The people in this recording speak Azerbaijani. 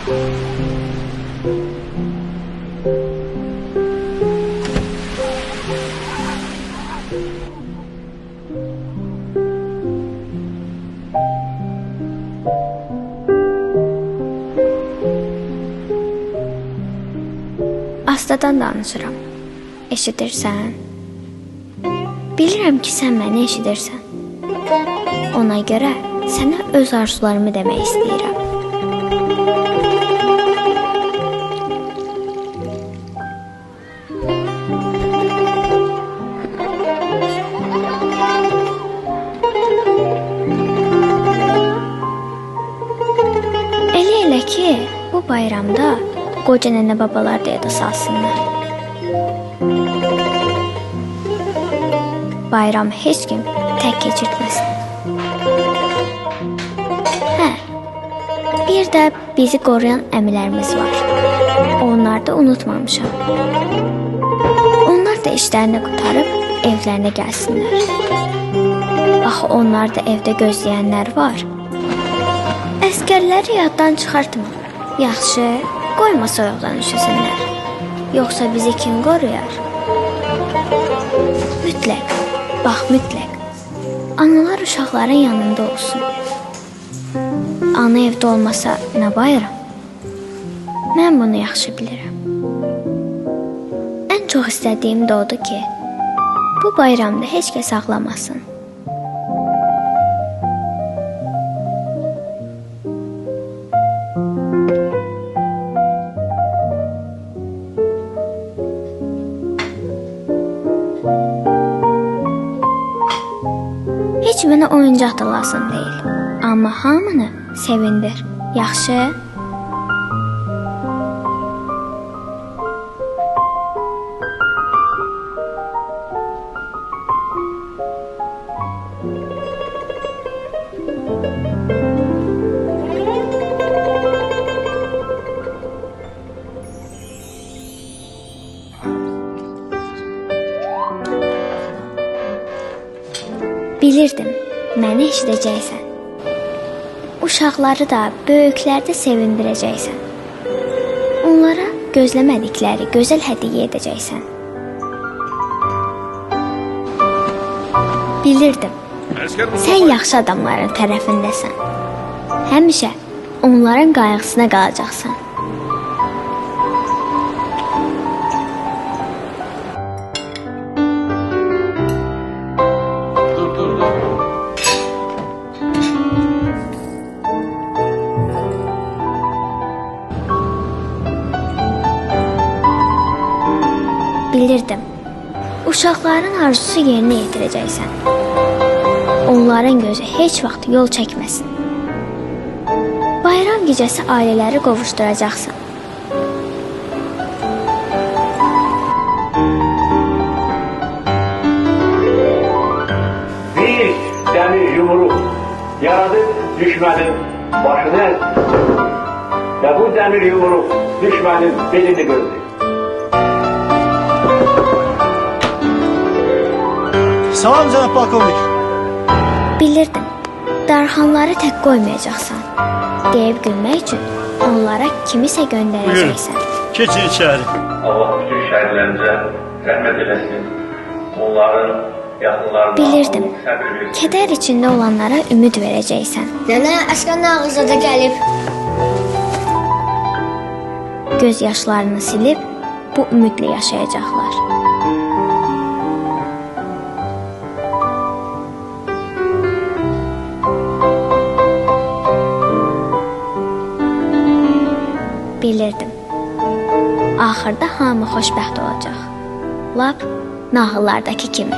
Astadan danışıram. Eşidirsən? Bilirəm ki, sən məni eşidirsən. Ona görə sənə öz arzularımı demək istəyirəm. Ki, bu bayramda qoca nənə babalar da yada salsınlar. Bayram heç kim tək keçirtməsin. Hə. Bir də bizi qoruyan əmilərimiz var. Onları da unutmamışam. Onlar da işlərini qutarıb evlərinə gəlsinlər. Axı onlar da evdə gözləyənlər var. Əskərləri yaddan çıxartma. Yaxşı, qoyma soyuqdan üşüsünlər. Yoxsa bizi kim qoruyar? Mütləq, bax mütləq. Analar uşaqların yanında olsun. Ana evdə olmasa nə bayram? Mən bunu yaxşı bilirəm. Ən çox istədiyim də odur ki, bu bayramda heç kəs ağlamasın. Heç mənə oyuncaq da lazım deyil. Amma hamını sevindir. Yaxşı? Bilirdim, məni eşidəcəksən. Uşaqları da, böyükləri də sevindirəcəksən. Onlara gözləmədikləri gözəl hədiyyə edəcəksən. Bilirdim, sən yaxşı adamların tərəfindəsən. Həmişə onların qayğısına qalacaqsan. Bilirdim. Uşaqların arzusu yerinə yetirəcəksən. Onların gözü heç vaxt yol çəkməsin. Bayram gecəsi ailələri qovuşduracaqsan. Bir demir yumruk yaradıp düşmenin başını ezdi. Ve bu demir yumruk düşmenin belini gördü. Salam cənab polkovnik. Bilirdim. Darxanları tək qoymayacaqsan. Deyib gülmək üçün onlara kimisə göndərəcəksən. Keçin içəri. Allah bütün şəhidlərimizə rəhmət eləsin. Onların yaxınlarına Bilirdim. Kədər içində olanlara ümid verəcəksən. Nənə Əsqər ağızda da gəlib. Göz yaşlarını silib bu ümidlə yaşayacaqlar. Bilirdim. Axırda hamı xoşbəxt olacaq. Lap nağıllardakı kimi.